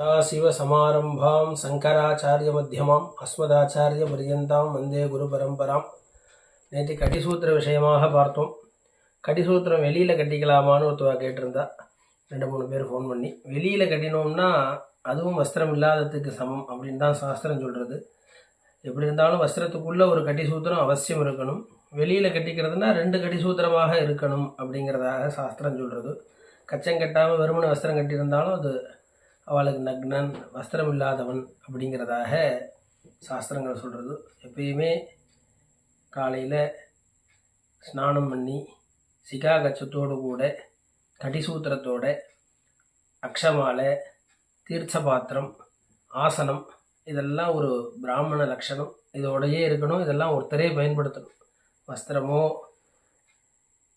சதாசிவசமாரம்பாம் சங்கராச்சாரிய மத்தியமாம் அஸ்மதாச்சாரிய பரியந்தாம் வந்தே குரு பரம்பராம் நேற்று கடிசூத்திர விஷயமாக பார்த்தோம். கடிசூத்திரம் வெளியில் கட்டிக்கலாமான்னு ஒருத்தவா கேட்டிருந்தா ரெண்டு மூணு பேர் ஃபோன் பண்ணி வெளியில் கட்டினோம்னா அதுவும் வஸ்திரம் இல்லாததுக்கு சமம் அப்படின்னு தான் சாஸ்திரம் சொல்கிறது எப்படி இருந்தாலும் வஸ்திரத்துக்குள்ளே ஒரு கட்டிசூத்திரம் அவசியம் இருக்கணும். வெளியில் கட்டிக்கிறதுனா ரெண்டு கட்டிசூத்திரமாக இருக்கணும் அப்படிங்கிறதாக சாஸ்திரம் சொல்கிறது கச்சம் கட்டாமல் வெறுமனை வஸ்திரம் கட்டியிருந்தாலும் அது அவளுக்கு நக்னன் வஸ்திரம் இல்லாதவன் அப்படிங்கிறதாக சாஸ்திரங்கள் சொல்கிறது எப்பயுமே காலையில் ஸ்நானம் பண்ணி சிகா கச்சத்தோடு கூட கடிசூத்திரத்தோட அக்ஷமாலை தீர்த்த பாத்திரம் ஆசனம் இதெல்லாம் ஒரு பிராமண லட்சணம். இதோடையே இருக்கணும் இதெல்லாம் ஒருத்தரே பயன்படுத்தணும். வஸ்திரமோ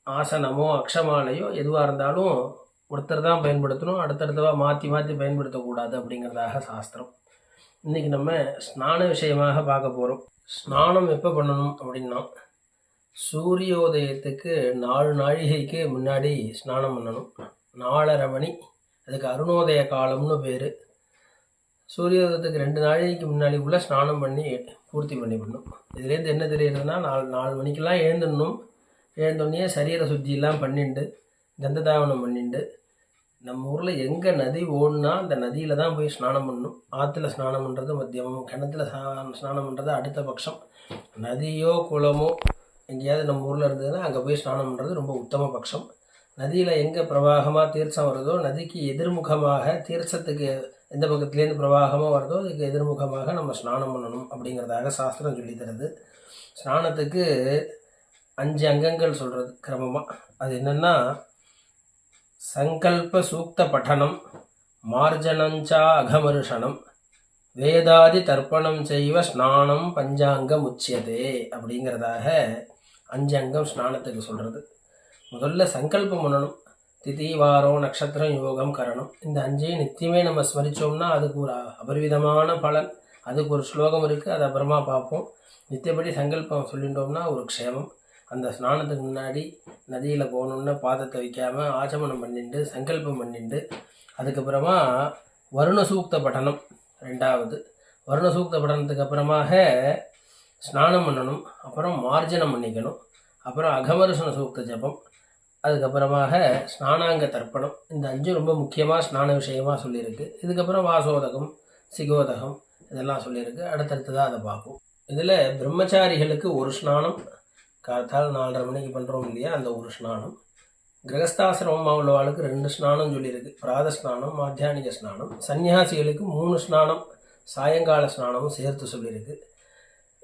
ஆசனமோ அக்ஷமாலையோ எதுவாக இருந்தாலும் ஒருத்தர் தான் பயன்படுத்தணும் அடுத்தடுத்தவா மாற்றி மாற்றி பயன்படுத்தக்கூடாது அப்படிங்கிறதாக சாஸ்திரம். இன்றைக்கி நம்ம ஸ்நான விஷயமாக பார்க்க போகிறோம் ஸ்நானம் எப்போ பண்ணணும் அப்படின்னா சூரியோதயத்துக்கு நாலு நாழிகைக்கு முன்னாடி ஸ்நானம் பண்ணணும். நாலரை மணி அதுக்கு அருணோதய காலம்னு பேர். சூரியோதயத்துக்கு ரெண்டு நாழிகைக்கு முன்னாடி உள்ள ஸ்நானம் பண்ணி பூர்த்தி பண்ணிவிடணும் இதுலேருந்து என்ன தெரியுதுன்னா நாலு நாலு மணிக்கெல்லாம் எழுந்துடணும். எழுந்தோடனே சரீர சுத்தியெல்லாம் பண்ணிண்டு தந்ததாவனம் பண்ணிண்டு நம்ம ஊரில் எங்கே நதி ஓடுனா அந்த நதியில் தான் போய் ஸ்நானம் பண்ணணும். ஆற்றுல ஸ்நானம் பண்ணுறது மத்தியமும் கிணத்துல ஸ்நானம் பண்ணுறது அடுத்த பட்சம். நதியோ குளமோ எங்கேயாவது நம்ம ஊரில் இருந்ததுன்னா அங்கே போய் ஸ்நானம் பண்ணுறது ரொம்ப உத்தம பட்சம். நதியில் எங்கே பிரவாகமாக தீர்த்தம் வருதோ நதிக்கு எதிர்முகமாக தீர்த்தத்துக்கு எந்த பக்கத்துலேருந்து பிரவாகமாக வருதோ அதுக்கு எதிர்முகமாக நம்ம ஸ்நானம் பண்ணணும் அப்படிங்கிறதாக சாஸ்திரம் சொல்லித்தருது ஸ்நானத்துக்கு அஞ்சு அங்கங்கள் சொல்கிறது கிரமமாக அது என்னென்னா சங்கல்ப சூக்த பட்டனம் மார்ஜனஞ்சா அகமருஷனம் வேதாதி தர்ப்பணம் செய்வ ஸ்நானம் பஞ்சாங்கம் உச்சியதே அப்படிங்கிறதாக அஞ்சங்கம் ஸ்நானத்துக்கு சொல்கிறது முதல்ல சங்கல்பம் பண்ணணும். திதி வாரம் நட்சத்திரம் யோகம் கரணம். இந்த அஞ்சையும் நித்தியமே நம்ம ஸ்மரித்தோம்னா அதுக்கு ஒரு அபரிவிதமான பலன். அதுக்கு ஒரு ஸ்லோகம் இருக்குது அது அப்புறமா பார்ப்போம். நித்தியப்படி சங்கல்பம் சொல்லிட்டோம்னா ஒரு க்ஷேமம். அந்த ஸ்நானத்துக்கு முன்னாடி நதியில் போகணுன்னு பாதத்தை வைக்காமல் ஆச்சமனம் பண்ணிட்டு சங்கல்பம் பண்ணிட்டு அதுக்கப்புறமா வருண சூக்த பட்டனம் ரெண்டாவது. வருண சூக்த பட்டனத்துக்கு அப்புறமாக ஸ்நானம் பண்ணணும் அப்புறம் மார்ஜனம் பண்ணிக்கணும் அப்புறம் அகமருஷன சூக்த ஜபம் அதுக்கப்புறமாக ஸ்நானாங்க தர்ப்பணம். இந்த அஞ்சும் ரொம்ப முக்கியமாக ஸ்நான விஷயமாக சொல்லியிருக்கு. இதுக்கப்புறம் வாசோதகம் சிகோதகம் இதெல்லாம் சொல்லியிருக்கு. அடுத்தடுத்ததாக அதை பார்ப்போம். இதில் பிரம்மச்சாரிகளுக்கு ஒரு ஸ்நானம் காத்தால் நாலரை மணிக்கு பண்ணுறோம் இல்லையா அந்த ஒரு ஸ்நானம். கிரகஸ்தாசிரமமாக உள்ளவாளுக்கு ரெண்டு ஸ்நானம் சொல்லியிருக்கு. பிராத ஸ்நானம் மாத்தியானிக ஸ்நானம். சன்னியாசிகளுக்கு மூணு ஸ்நானம் சாயங்கால ஸ்நானமும் சேர்த்து சொல்லியிருக்கு.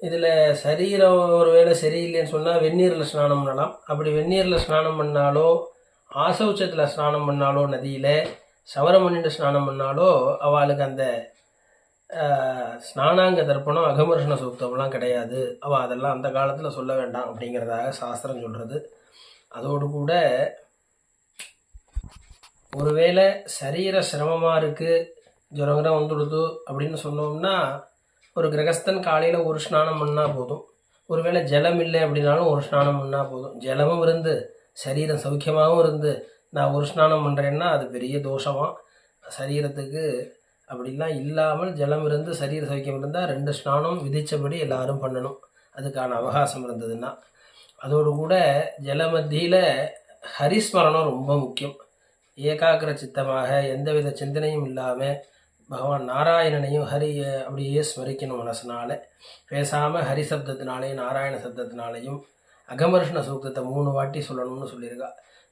இதில் சரீரம் ஒரு வேளை சரியில்லைன்னு சொன்னால் வெந்நீரில் ஸ்நானம் பண்ணலாம். அப்படி வெந்நீரில் ஸ்நானம் பண்ணாலோ ஆசௌச்சத்தில் ஸ்நானம் பண்ணாலோ நதியில் சவரம் பண்ணிட்டு ஸ்நானம் பண்ணாலோ அவளுக்கு அந்த ஸ்நானாங்க தர்ப்பணம் அகமர்ஷண சூக்தம்லாம் கிடையாது. அவள் அதெல்லாம் அந்த காலத்தில் சொல்ல வேண்டாம் அப்படிங்கிறதாக சாஸ்திரம் சொல்கிறது அதோடு கூட ஒருவேளை சரீர சிரமமாக இருக்குது ஜுரங்கிரம் வந்துடுது அப்படின்னு சொன்னோம்னா ஒரு கிரகஸ்தன் காலையில் ஒரு ஸ்நானம் பண்ணால் போதும். ஒருவேளை ஜலம் இல்லை அப்படின்னாலும் ஒரு ஸ்நானம் பண்ணால் போதும். ஜலமும் இருந்து சரீரம் சௌக்கியமாகவும் இருந்து நான் ஒரு ஸ்நானம் பண்ணுறேன்னா அது பெரிய தோஷமாக சரீரத்துக்கு அப்படிலாம் இல்லாமல் ஜலம் இருந்து சரீர சௌக்கியம் இருந்தால் ரெண்டு ஸ்நானம் விதித்தபடி எல்லாரும் பண்ணணும். அதுக்கான அவகாசம் இருந்ததுன்னா. அதோடு கூட ஜல மத்தியில் ஹரிஸ்மரணம் ரொம்ப முக்கியம். ஏகாகிர சித்தமாக எந்தவித சிந்தனையும் இல்லாமல் பகவான் நாராயணனையும் ஹரி அப்படியே ஸ்மரிக்கணும் மனசனால. பேசாமல் ஹரி சப்தத்தினாலேயும் நாராயண சப்தத்தினாலையும் அகமர்ஷண சூக்தத்தை மூணு வாட்டி சொல்லணும்னு சொல்லியிருக்கா.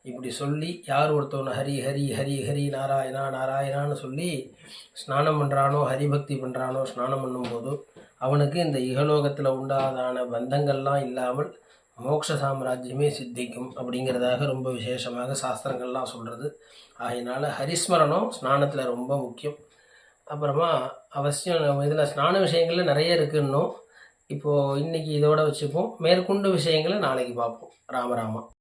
இப்படி சொல்லி யார் ஒருத்தவனை ஹரி ஹரி ஹரி ஹரி நாராயணா நாராயணான்னு சொல்லி ஸ்நானம் பண்ணுறானோ ஹரிபக்தி பண்ணுறானோ ஸ்நானம் பண்ணும்போது அவனுக்கு இந்த இகலோகத்தில் உண்டாதான பந்தங்கள்லாம் இல்லாமல் மோக்ஷ சாம்ராஜ்யமே சித்திக்கும் அப்படிங்கிறதாக ரொம்ப விசேஷமாக சாஸ்திரங்கள்லாம் சொல்கிறது ஆகையினால ஹரிஸ்மரணம் ஸ்நானத்தில் ரொம்ப முக்கியம். அப்புறமா அவசியம் இதில் ஸ்நான விஷயங்கள்ல நிறைய இருக்குன்னும். இப்போது இன்றைக்கி இதோட வச்சுப்போம். மேற்கொண்டு விஷயங்களை நாளைக்கு பார்ப்போம். ராமராமா